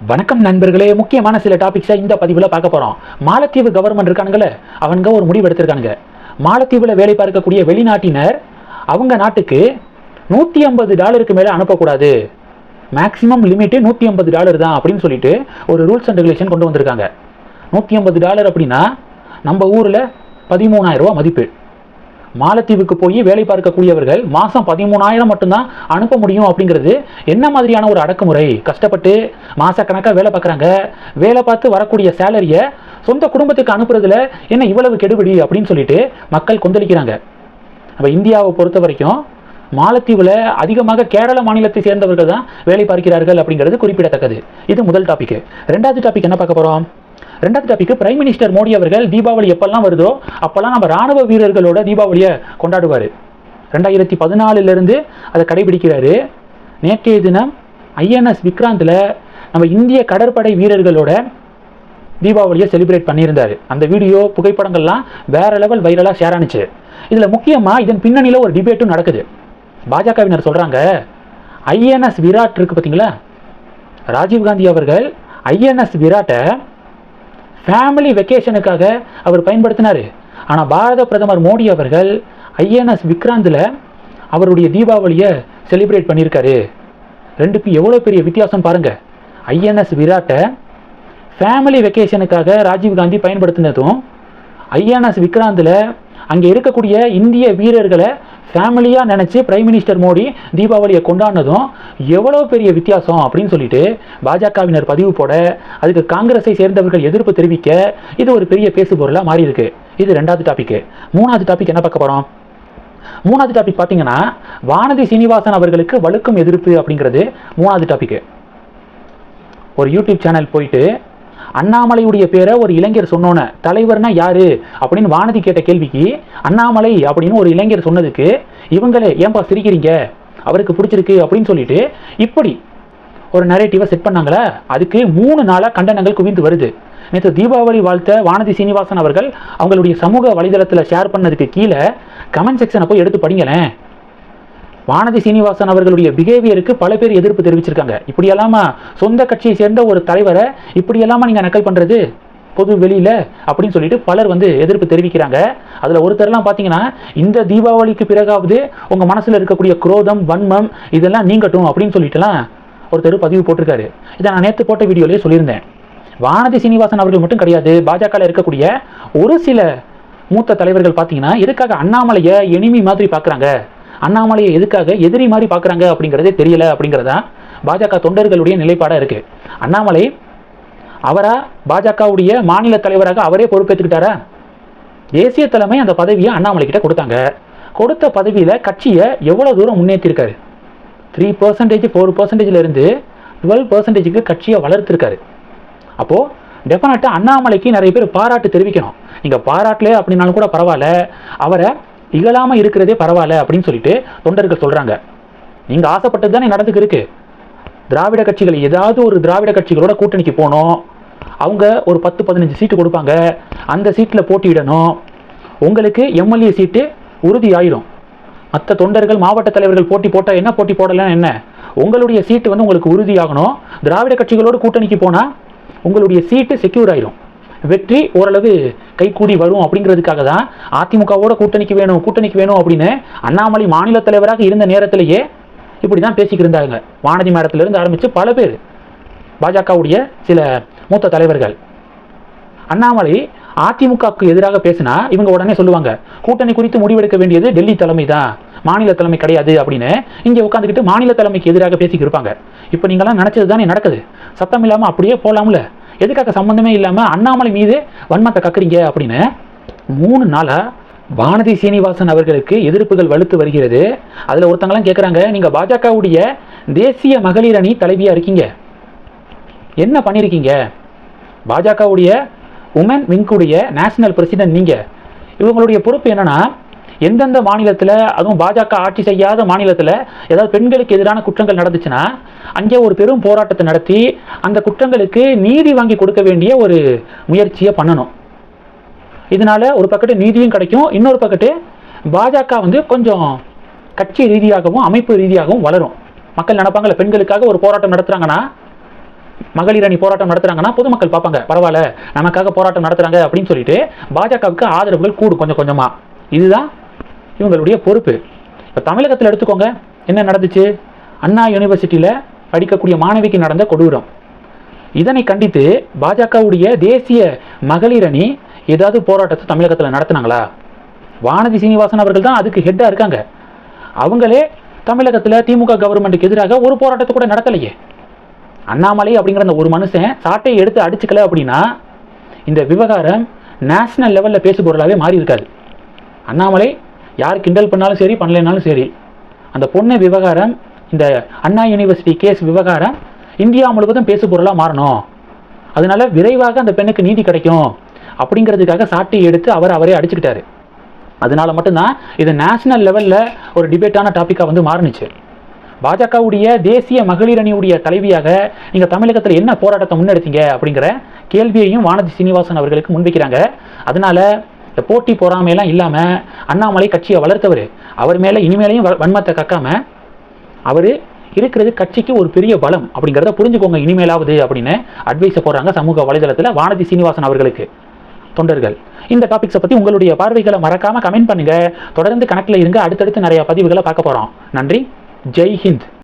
வணக்கம் நண்பர்களே முக்கியமான சில டாபிக்ஸை இந்த பதிவில் பார்க்க போகிறோம் மாலத்தீவு கவர்மெண்ட் இருக்கானுங்களே அவங்க ஒரு முடிவு எடுத்திருக்கானுங்க. மாலத்தீவில் வேலை பார்க்கக்கூடிய வெளிநாட்டினர் அவங்க நாட்டுக்கு நூற்றி ஐம்பது டாலருக்கு மேலே அனுப்பக்கூடாது. மேக்ஸிமம் லிமிட்டு நூற்றி ஐம்பது டாலர் தான் அப்படின்னு சொல்லிட்டு ஒரு ரூல்ஸ் அண்ட் ரெகுலேஷன் கொண்டு வந்திருக்காங்க. நூற்றி ஐம்பது டாலர் அப்படின்னா நம்ம ஊரில் பதிமூணாயிரம் மதிப்பு. மாலத்தீவுக்கு போய் வேலை பார்க்கக்கூடியவர்கள் மாதம் பதிமூணாயிரம் மட்டும்தான் அனுப்ப முடியும் அப்படிங்கிறது என்ன மாதிரியான ஒரு அடக்குமுறை? கஷ்டப்பட்டு மாசக்கணக்காக வேலை பார்க்குறாங்க. வேலை பார்த்து வரக்கூடிய சேலரியை சொந்த குடும்பத்துக்கு அனுப்புறதுல என்ன இவ்வளவு கெடுபிடி அப்படின்னு சொல்லிட்டு மக்கள் கொந்தளிக்கிறாங்க. அப்போ இந்தியாவை பொறுத்த வரைக்கும் மாலத்தீவில் அதிகமாக கேரள மாநிலத்தை சேர்ந்தவர்கள் தான் வேலை பார்க்கிறார்கள் அப்படிங்கிறது குறிப்பிடத்தக்கது. இது முதல் டாபிக் ரெண்டாவது டாபிக் என்ன பார்க்க போகிறோம் ரெண்டாவது டாபிக் பிரைம் மினிஸ்டர் மோடி அவர்கள் தீபாவளி எப்பெல்லாம் வருதோ அப்போல்லாம் நம்ம ராணுவ வீரர்களோட தீபாவளியை கொண்டாடுவார். ரெண்டாயிரத்தி பதினாலிருந்து அதை கடைபிடிக்கிறாரு. நேற்றைய தினம் ஐஎன்எஸ் விக்ராந்தில் நம்ம இந்திய கடற்படை வீரர்களோட தீபாவளியை செலிப்ரேட் பண்ணியிருந்தார். அந்த வீடியோ புகைப்படங்கள்லாம் வேற லெவல் வைரலாக ஷேர் ஆனுச்சு. இதில் முக்கியமாக இதன் பின்னணியில் ஒரு டிபேட்டும் நடக்குது. பாஜகவினர் சொல்கிறாங்க ஐஎன்எஸ் விராட் இருக்கு பார்த்தீங்களா ராஜீவ்காந்தி அவர்கள் ஐஎன்எஸ் விராட்டை ஃபேமிலி வெக்கேஷனுக்காக அவர் பயன்படுத்தினார். ஆனால் பாரத பிரதமர் மோடி அவர்கள் ஐஎன்எஸ் விக்ராந்தில் அவருடைய தீபாவளியை செலிப்ரேட் பண்ணியிருக்காரு. ரெண்டுக்கும் எவ்வளோ பெரிய வித்தியாசம் பாருங்கள் ஐஎன்எஸ் விராட்டை ஃபேமிலி வெக்கேஷனுக்காக ராஜீவ்காந்தி பயன்படுத்தினதும் ஐஎன்எஸ் விக்ராந்தில் அங்கே இருக்கக்கூடிய இந்திய வீரர்களை ஃபேமிலியாக நினச்சி பிரைம் மினிஸ்டர் மோடி தீபாவளியை கொண்டாடினதும் எவ்வளோ பெரிய வித்தியாசம் அப்படின்னு சொல்லிட்டு பாஜகவினர் பதிவு போட அதுக்கு காங்கிரஸை சேர்ந்தவர்கள் எதிர்ப்பு தெரிவிக்க இது ஒரு பெரிய பேசு பொருளாக மாறி இருக்கு இது ரெண்டாவது டாபிக் மூணாவது டாபிக் என்ன பார்க்க போகிறோம் மூணாவது டாபிக் பார்த்தீங்கன்னா வானதி சீனிவாசன் அவர்களுக்கு வழுக்கும் எதிர்ப்பு அப்படிங்கிறது மூணாவது டாபிக் ஒரு யூடியூப் சேனல் போயிட்டு அண்ணாமலையுடைய பேரை ஒரு இளைஞர் சொன்னோன்னே தலைவர்னா யாரு? அப்படின்னு வானதி கேட்ட கேள்விக்கு அண்ணாமலை அப்படின்னு ஒரு இளைஞர் சொன்னதுக்கு இவங்களே ஏன்பா சிரிக்கிறீங்க? அவருக்கு பிடிச்சிருக்கு அப்படின்னு சொல்லிட்டு இப்படி ஒரு நரேட்டிவை செட் பண்ணாங்களே அதுக்கு மூணு நாளாக கண்டனங்கள் குவிந்து வருது. நேற்று தீபாவளி வாழ்த்த வானதி சீனிவாசன் அவர்கள் அவங்களுடைய சமூக வலைதளத்தில் ஷேர் பண்ணதுக்கு கீழே கமெண்ட் செக்ஷனை போய் எடுத்து படிங்களேன். வானதி சீனிவாசன் அவர்களுடைய பிஹேவியருக்கு பல பேர் எதிர்ப்பு தெரிவிச்சிருக்காங்க. இப்படி சொந்த கட்சியை சேர்ந்த ஒரு தலைவரை இப்படி நீங்கள் நீங்க நக்கல் பண்ணுறது பொது வெளியில் அப்படின்னு சொல்லிட்டு பலர் வந்து எதிர்ப்பு தெரிவிக்கிறாங்க. அதில் ஒருத்தர்லாம் பார்த்தீங்கன்னா இந்த தீபாவளிக்கு பிறகாவது உங்கள் மனசில் இருக்கக்கூடிய குரோதம் வன்மம் இதெல்லாம் நீங்கட்டும் அப்படின்னு சொல்லிட்டுலாம் ஒருத்தர் பதிவு போட்டிருக்காரு. இதை நான் நேற்று போட்ட வீடியோலேயே சொல்லியிருந்தேன். வானதி சீனிவாசன் அவர்கள் மட்டும் கிடையாது பாஜகவில் இருக்கக்கூடிய ஒரு சில மூத்த தலைவர்கள் பார்த்தீங்கன்னா எதுக்காக அண்ணாமலையை எனிமி மாதிரி பார்க்குறாங்க அண்ணாமலையை எதுக்காக எதிரி மாதிரி பார்க்குறாங்க அப்படிங்கிறதே தெரியல அப்படிங்கிறதா பாஜக தொண்டர்களுடைய நிலைப்பாடாக இருக்கு. அண்ணாமலை அவரா பாஜகவுடைய மாநில தலைவராக அவரே பொறுப்பேற்றுக்கிட்டாரா தேசிய தலைமை அந்த பதவியை அண்ணாமலை கிட்ட கொடுத்தாங்க. கொடுத்த பதவியில் கட்சியை எவ்வளோ தூரம் முன்னேற்றிருக்காரு த்ரீ பர்சன்டேஜ் ஃபோர் பர்சன்டேஜில் இருந்து டுவெல் பர்சன்டேஜுக்கு கட்சியை வளர்த்துருக்காரு. அப்போது டெஃபினட்டாக அண்ணாமலைக்கு நிறைய பேர் பாராட்டு தெரிவிக்கணும். நீங்கள் பாராட்டலே அப்படின்னாலும் கூட பரவாயில்ல. அவரை இகழாமல் இருக்கிறதே பரவாயில்ல அப்படின்னு சொல்லிட்டு தொண்டர்கள் சொல்கிறாங்க நீங்கள் ஆசைப்பட்டது தானே நடந்துக்கு இருக்கு. திராவிட கட்சிகள் ஏதாவது ஒரு திராவிட கட்சிகளோட கூட்டணிக்கு போகணும். அவங்க ஒரு பத்து பதினஞ்சு சீட்டு கொடுப்பாங்க. அந்த சீட்டில் போட்டியிடணும். உங்களுக்கு எம்எல்ஏ சீட்டு உறுதி ஆயிரும் மற்ற தொண்டர்கள் மாவட்ட தலைவர்கள் போட்டி போட்டால் என்ன போட்டி போடலாம் என்ன? உங்களுடைய சீட்டு வந்து உங்களுக்கு உறுதியாகணும். திராவிட கட்சிகளோடு கூட்டணிக்கு போனால் உங்களுடைய சீட்டு செக்யூர் ஆயிரும். வெற்றி ஓரளவு கைகூடி வரும் அப்படிங்கிறதுக்காக தான் அதிமுகவோட கூட்டணிக்கு வேணும் கூட்டணிக்கு வேணும் அப்படின்னு அண்ணாமலை மாநில தலைவராக இருந்த நேரத்திலேயே இப்படி தான் பேசிக்கிட்டு இருந்தாங்க. வானதி மேடத்திலிருந்து ஆரம்பித்து பல பேர். பாஜகவுடைய சில மூத்த தலைவர்கள். அண்ணாமலை அதிமுகவுக்கு எதிராக பேசினா இவங்க உடனே சொல்லுவாங்க கூட்டணி குறித்து முடிவெடுக்க வேண்டியது டெல்லி தலைமை தான் மாநில தலைமை கிடையாது அப்படின்னு இங்கே உட்காந்துக்கிட்டு மாநில தலைமைக்கு எதிராக பேசிக்கிட்டு இருப்பாங்க. இப்போ நீங்களாம் நினச்சது தானே நடக்குது. சத்தம் இல்லாமல் அப்படியே போகலாம்ல எதுக்காக சம்மந்தமே இல்லாமல் அண்ணாமலை மீது வன்மத்தை கக்குறீங்க அப்படின்னு மூணு நாளாக வானதி சீனிவாசன் அவர்களுக்கு எதிர்ப்புகள் வலுத்து வருகிறது. அதில் ஒருத்தங்களாம் கேட்குறாங்க நீங்கள் பாஜகவுடைய தேசிய மகளிர் அணி தலைவியாக இருக்கீங்க. என்ன பண்ணியிருக்கீங்க பாஜகவுடைய உமன் விங்குடைய நேஷனல் பிரசிடென்ட் நீங்கள் இவங்களுடைய பொறுப்பு என்னென்னா எந்தெந்த மாநிலத்தில் அதுவும் பாஜக ஆட்சி செய்யாத மாநிலத்தில் ஏதாவது பெண்களுக்கு எதிரான குற்றங்கள் நடந்துச்சுன்னா அங்கே ஒரு பெரும் போராட்டத்தை நடத்தி அந்த குற்றங்களுக்கு நீதி வாங்கி கொடுக்க வேண்டிய ஒரு முயற்சியை பண்ணணும். இதனால் ஒரு பக்கத்து நீதியும் கிடைக்கும் இன்னொரு பக்கத்து பாஜக வந்து கொஞ்சம் கட்சி ரீதியாகவும் அமைப்பு ரீதியாகவும் வளரும். மக்கள் நினைப்பாங்கல்ல பெண்களுக்காக ஒரு போராட்டம் நடத்துகிறாங்கன்னா மகளிர் அணி போராட்டம் நடத்துறாங்கன்னா பொதுமக்கள் பார்ப்பாங்க பரவாயில்ல நமக்காக போராட்டம் நடத்துறாங்க அப்படின்னு சொல்லிட்டு பாஜகவுக்கு ஆதரவுகள் கூடும் கொஞ்சம் கொஞ்சமாக இதுதான் இவங்களுடைய பொறுப்பு. இப்போ தமிழகத்தில் எடுத்துக்கோங்க என்ன நடந்துச்சு? அண்ணா யூனிவர்சிட்டியில் படிக்கக்கூடிய மாணவிக்கு நடந்த கொடூரம். இதனை கண்டித்து பாஜகவுடைய தேசிய மகளிர் அணி ஏதாவது போராட்டத்தை தமிழகத்தில் நடத்துனாங்களா? வானதி சீனிவாசன் அவர்கள் தான் அதுக்கு ஹெட்டாக இருக்காங்க. அவங்களே தமிழகத்தில் திமுக கவர்மெண்ட்டுக்கு எதிராக ஒரு போராட்டத்தை கூட நடத்தலையே. அண்ணாமலை அப்படிங்கிற அந்த ஒரு மனுஷன் சாட்டையை எடுத்து அடிச்சுக்கல அப்படின்னா இந்த விவகாரம் நேஷனல் லெவலில் பேசு பொருளாகவே மாறி இருக்காது அண்ணாமலை யார் கிண்டல் பண்ணாலும் சரி பண்ணலைனாலும் சரி. அந்த பொண்ணு விவகாரம் இந்த அண்ணா யூனிவர்சிட்டி கேஸ் விவகாரம் இந்தியா முழுவதும் பேசு பொருளாக மாறணும். அதனால விரைவாக அந்த பெண்ணுக்கு நீதி கிடைக்கும். அப்படிங்கிறதுக்காக சாட்டி எடுத்து அவர் அவரே அடிச்சுக்கிட்டாரு. அதனால மட்டும்தான் இது நேஷனல் லெவலில் ஒரு டிபேட்டான டாப்பிக்காக வந்து மாறுனுச்சு. பாஜகவுடைய தேசிய மகளிர் அணியுடைய தலைவியாக நீங்கள் தமிழகத்தில் என்ன போராட்டத்தை முன்னெடுத்தீங்க அப்படிங்கிற கேள்வியையும் வானதி சீனிவாசன் அவர்களுக்கு முன்வைக்கிறாங்க. அதனால இந்த போட்டி பொறாமையெல்லாம் இல்லாமல் அண்ணாமலை கட்சியை வளர்த்தவர். அவர் மேலே இனிமேலையும் வ- வன்மத்தை கக்காமல் அவர் இருக்கிறது கட்சிக்கு ஒரு பெரிய பலம் அப்படிங்கிறத புரிஞ்சுக்கோங்க இனிமேலாவது அப்படின்னு அட்வைஸை போடுறாங்க சமூக வலைதளத்தில் வானதி சீனிவாசன் அவர்களுக்கு. தொண்டர்கள் இந்த டாபிக்ஸை பற்றி உங்களுடைய பார்வைகளை மறக்காமல் கமெண்ட் பண்ணுங்கள் தொடர்ந்து கணக்கில் இருங்க. அடுத்தடுத்து நிறைய பதிவுகளை பார்க்க போகிறோம் நன்றி. ஜெய் ஹிந்த்.